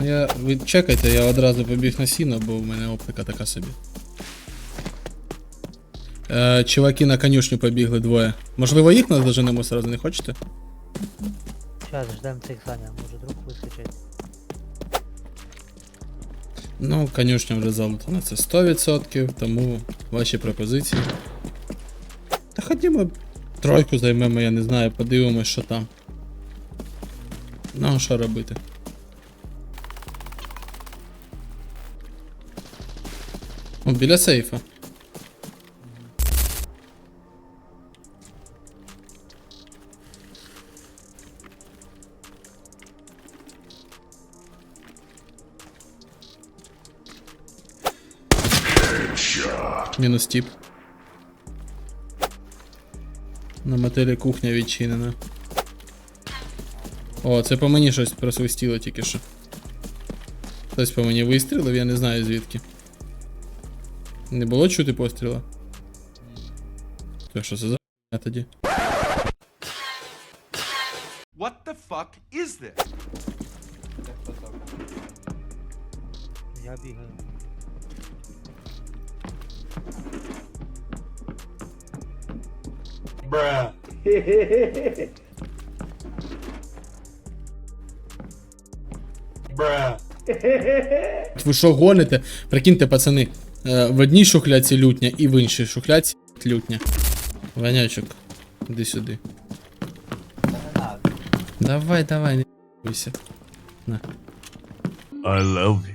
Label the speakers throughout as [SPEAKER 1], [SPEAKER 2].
[SPEAKER 1] Я, ви чекайте, я одразу побіг на сіно, бо в мене оптика така собі. Е, чуваки на конюшню побігли двоє. Можливо, їх нас доженемо сразу, не хочете?
[SPEAKER 2] Сейчас ждем цих Саня, може друг вискочить.
[SPEAKER 1] Ну, конюшня вже залутана це 100%, тому ваші пропозиції. Та ходімо тройку займемо, я не знаю, подивимось, що там. Ну, а що робити? Біля сейфа. Мінус тип. На мотелі кухня відчинена. О, це по мені щось просвистіло тільки що. Хтось по мені вистрілив, я не знаю звідки. Не було чути постріла? То що це за хуйня тоді?
[SPEAKER 3] What the fuck is this?
[SPEAKER 2] Я бігаю.
[SPEAKER 1] Ви що гоните? Прикиньте, пацани. Е, В одній шухляці лютня і в іншій шухляці лютня. Ванячок, іди сюди. Давай, давай, не бойся. На.
[SPEAKER 3] I love you.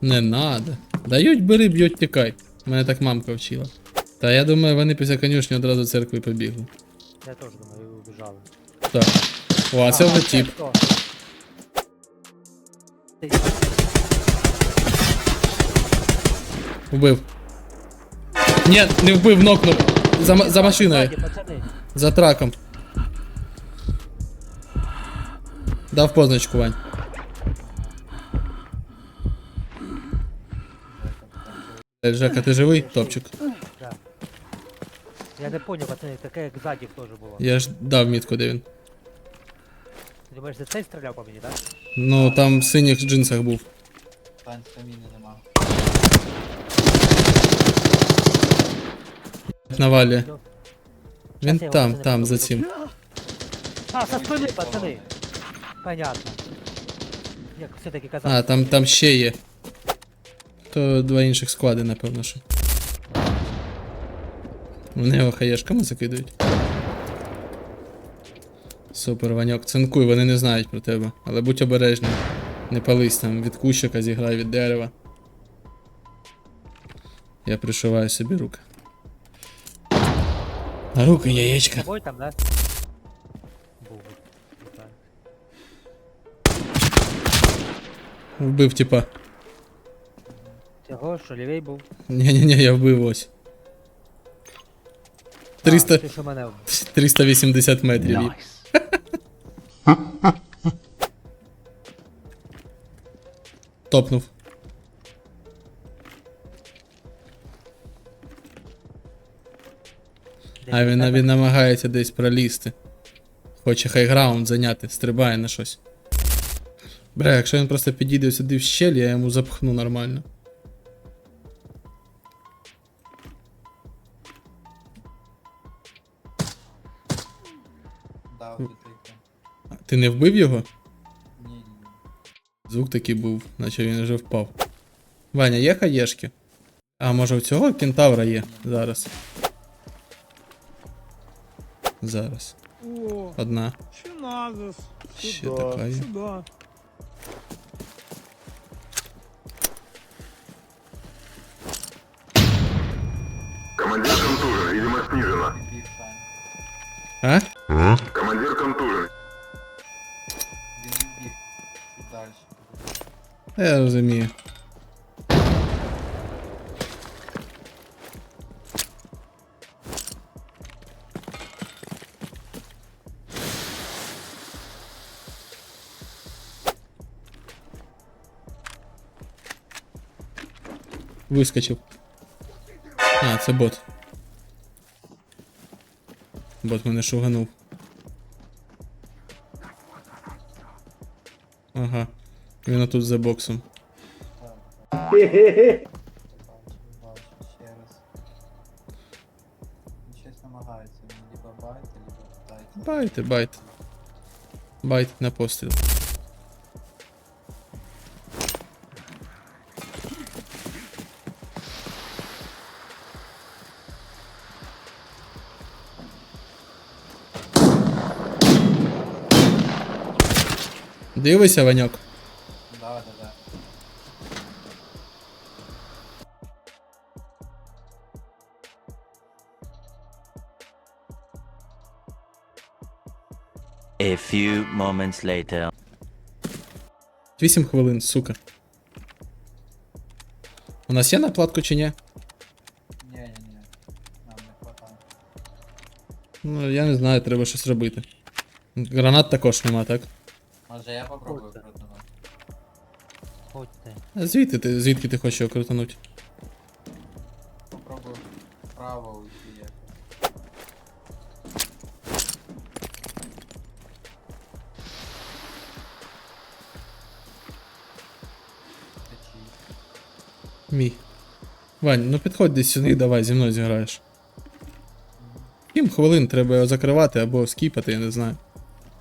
[SPEAKER 1] Не надо. Дають, бери, б'ють, тікай. Мене так мамка вчила. Та я думаю, вони після конюшні одразу в церкву побігли.
[SPEAKER 2] Я теж думаю, ви убіжали.
[SPEAKER 1] Так. О, а це вже?
[SPEAKER 2] Ти-
[SPEAKER 1] Вбив. Ні, не вбив, нокнув. За, ма- за машиною.
[SPEAKER 2] Ззаді, пацани.
[SPEAKER 1] За траком. Дав позначку, Вань. Е, Жека, ти живий? Топчик.
[SPEAKER 2] Да. Я не понял, пацани, таке як ззаді теж було.
[SPEAKER 1] Я ж дав мітку, де він.
[SPEAKER 2] Ти думаєш, за цей стріляв по мені, так?
[SPEAKER 1] Ну, там в синіх джинсах був.
[SPEAKER 4] Тань стаміни нема.
[SPEAKER 1] Навалі.
[SPEAKER 2] Ну.
[SPEAKER 1] Він там, там, за цим.
[SPEAKER 2] А, со спини, пацани. Понятно. Як все-таки казав.
[SPEAKER 1] А, там, там ще є. То два інших склади, напевно, що. Вони його хаєшками закидують. Супер, Ваньок. Цинкуй, вони не знають про тебе. Але будь обережним. Не пались там від кущика, зіграй від дерева. Я пришиваю собі руки. А руки яєчка.
[SPEAKER 2] Тобой там, да? Був. Вітаю.
[SPEAKER 1] Вбив, типа.
[SPEAKER 2] Цього, що лівей був.
[SPEAKER 1] Ні-ні-ні, я вбив ось.
[SPEAKER 2] А,
[SPEAKER 1] 300,
[SPEAKER 2] ти що мене вбив.
[SPEAKER 1] 380 метрів. є. Топнув. А він, він намагається десь пролізти. Хоче хайграунд зайняти, стрибає на щось. Бля, якщо він просто підійде сюди в щель, я йому запхну нормально. Ти не вбив його?
[SPEAKER 4] Ні, ні, ні.
[SPEAKER 1] Звук такий був, наче він вже впав. Ваня, є хаєшки? А може у цього кентавра є зараз. Зараз.
[SPEAKER 5] О,
[SPEAKER 1] Одна.
[SPEAKER 5] чиназис.
[SPEAKER 1] Ще
[SPEAKER 5] Сюда,
[SPEAKER 1] така є.
[SPEAKER 5] сюда.
[SPEAKER 6] Командир контужен, видимо, снижена.
[SPEAKER 4] Біг Тань.
[SPEAKER 1] А?
[SPEAKER 6] Командир контужен.
[SPEAKER 4] Він біг. І далі.
[SPEAKER 1] Я розумію. Вискочив. А, це бот. Бот мене шуганув. Ага. Він отут за боксом. Байте, байте. Байте на постріл. Дивися, Ваньок.
[SPEAKER 4] Да, да, да.
[SPEAKER 5] A few moments later.
[SPEAKER 1] 8 хвилин, сука. У нас є накладку чи ні?
[SPEAKER 4] Ні-ні-ні. Нам не хватає.
[SPEAKER 1] Ну, я не знаю, треба щось робити. Гранат також нема, так?
[SPEAKER 4] Може я попробую
[SPEAKER 2] Оце.
[SPEAKER 4] крутанути?
[SPEAKER 2] Ходьте.
[SPEAKER 1] А звідти ти, звідки ти хочеш його крутанути?
[SPEAKER 4] Попробую вправо уйти якось. Течі.
[SPEAKER 1] Мій. Вань, ну підходь десь сюди, давай, зі мною зіграєш. 7 хвилин треба його закривати або скіпати, я не знаю.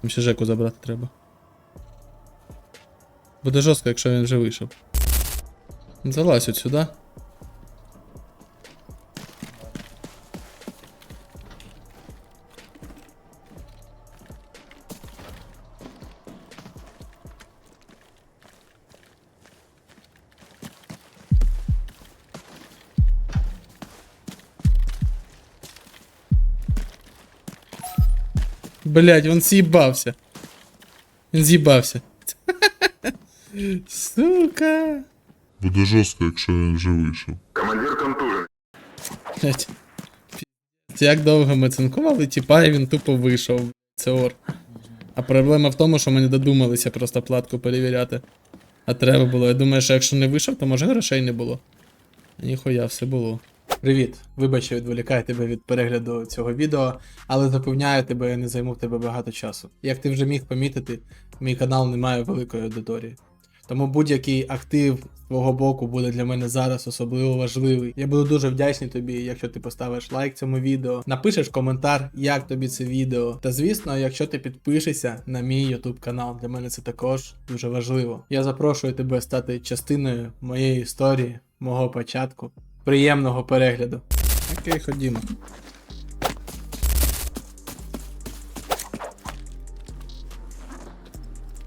[SPEAKER 1] Там ще Жеку забрати треба. Буде жорстко, якщо він вже вийшов. Залазь от сюди. Блять, він з'їбався. Він з'їбався. Сука.
[SPEAKER 7] Буде жорстко, якщо він вже вийшов.
[SPEAKER 6] Командир контужен.
[SPEAKER 1] Блять. Як довго ми цинкували, тіпа, і він тупо вийшов. Це ор. А проблема в тому, що ми не додумалися просто платку перевіряти. А треба було. Я думаю, що якщо не вийшов, то може грошей не було. Ніхуя, все було. Привіт. Вибач, що відволікаю тебе від перегляду цього відео, але запевняю тебе, я не займу в тебе багато часу. Як ти вже міг помітити, мій канал не має великої аудиторії. Тому будь-який актив з твого боку буде для мене зараз особливо важливий. Я буду дуже вдячний тобі, якщо ти поставиш лайк цьому відео, напишеш коментар, як тобі це відео. Та звісно, якщо ти підпишешся на мій YouTube канал, для мене це також дуже важливо. Я запрошую тебе стати частиною моєї історії, мого початку. Приємного перегляду. Окей, ходімо.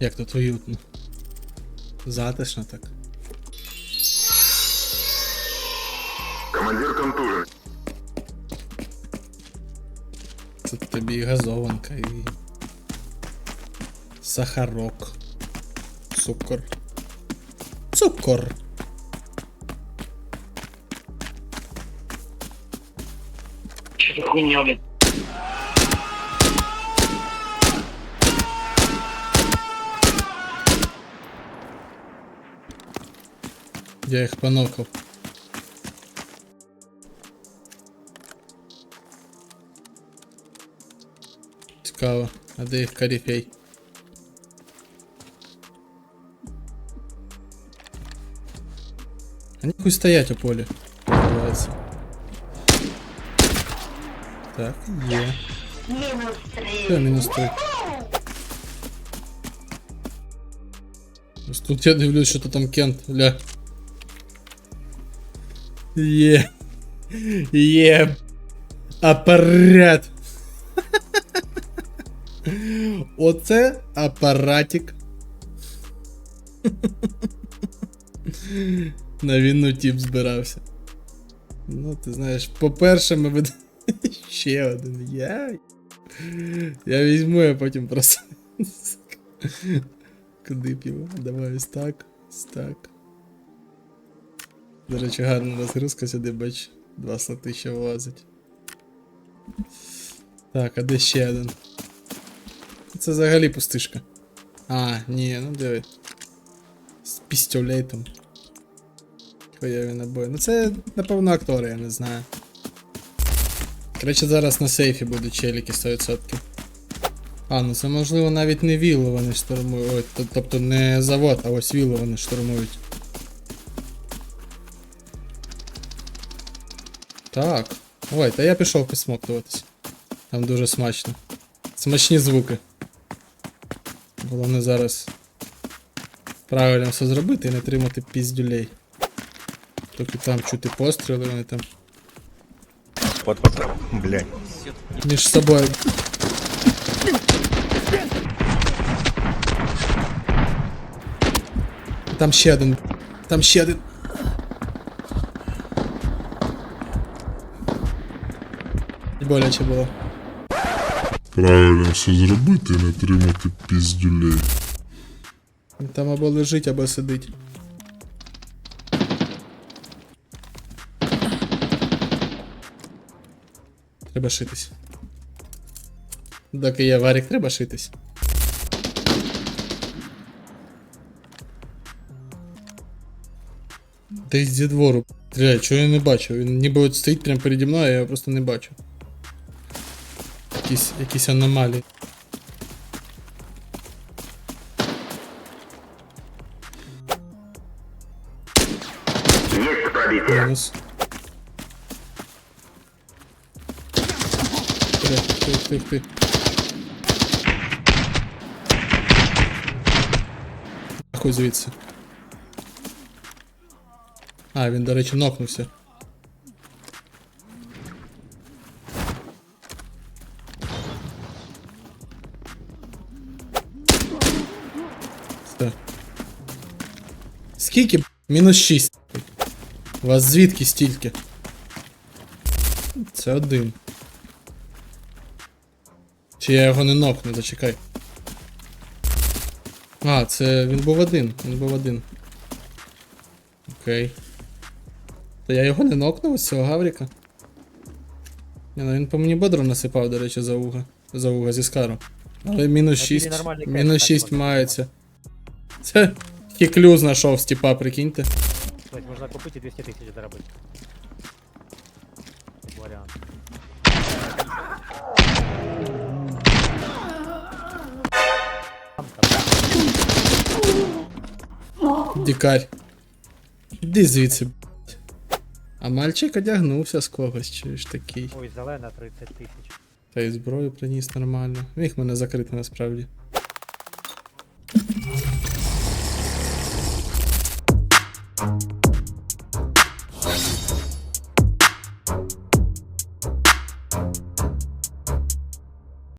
[SPEAKER 1] Як тут уютно. Затишно так.
[SPEAKER 6] Командир контужен.
[SPEAKER 1] Тут тобі і газованка, і сахарок. Цукор. Цукор. Я їх понокав. Цікаво, а де їх корифей? Они хуй стоять у полі. Називається. Так, є. Мінус три. мінус три. Ось Тут я дивлюсь, що то там Кент, ля. Є. Є. Апарат. Оце апаратик. На війну тіп збирався. Ну, ти знаєш, по-перше, ми ведемо ще один. Я. Я візьму, я потім просто. Куди б? Давай ось так. Ось так. До речі, гарна розгрузка сюди, бач, два слоти влазить. Так, а де ще один? Це взагалі пустишка. А, ні, ну диви. З пістолетом. Хуяві набої. Ну це, напевно, актори, я не знаю. Коротше, зараз на сейфі будуть челіки 100%. А, ну це можливо навіть не вілли вони штурмують. Ой, тобто не завод, а ось вілли вони штурмують. Так. Ой, та я пішов посмоктуватись. Там дуже смачно. Смачні звуки. Головне зараз правильно все зробити і не тримати піздюлей. Тільки там чути постріли, вони там
[SPEAKER 8] Вот, вот, блядь.
[SPEAKER 1] між собою. Там ще один. Там ще один. Боляче було.
[SPEAKER 7] Правильно все зробити і не тримати піздюлей.
[SPEAKER 1] Він там або лежить, або сидить. Треба шитись. Доки є варік, треба шитись. Десь зі двору. Бля, чого я не бачу? Він ніби от стоїть прямо переді мною, а я його просто не бачу. Якісь, якісь аномалії. Мінус. Тих, тих, тих. Нахуй звідси. А, він, до речі, нокнувся. Скільки? Мінус 6. У вас звідки стільки? Це один. Чи я його не нокну, зачекай. А, це він був один. Він був один. Окей. Та я його не нокнув ось цього Гавріка. Ні, ну він по мені бодро насипав, до речі, за уга. За уга зі скару. Але мінус 6.
[SPEAKER 2] нормальний
[SPEAKER 1] Мінус 6 мається. Це хіклю знайшов з тіпа, прикиньте.
[SPEAKER 2] Тобто можна купити і 200 тисяч заробити. Як Варіант.
[SPEAKER 1] Дікарь. Іди звідси, блядь. А мальчик одягнувся з когось, чи ж такий.
[SPEAKER 2] Ой, зелена 30 тисяч.
[SPEAKER 1] Та й зброю приніс нормально. Міг мене закрити насправді. you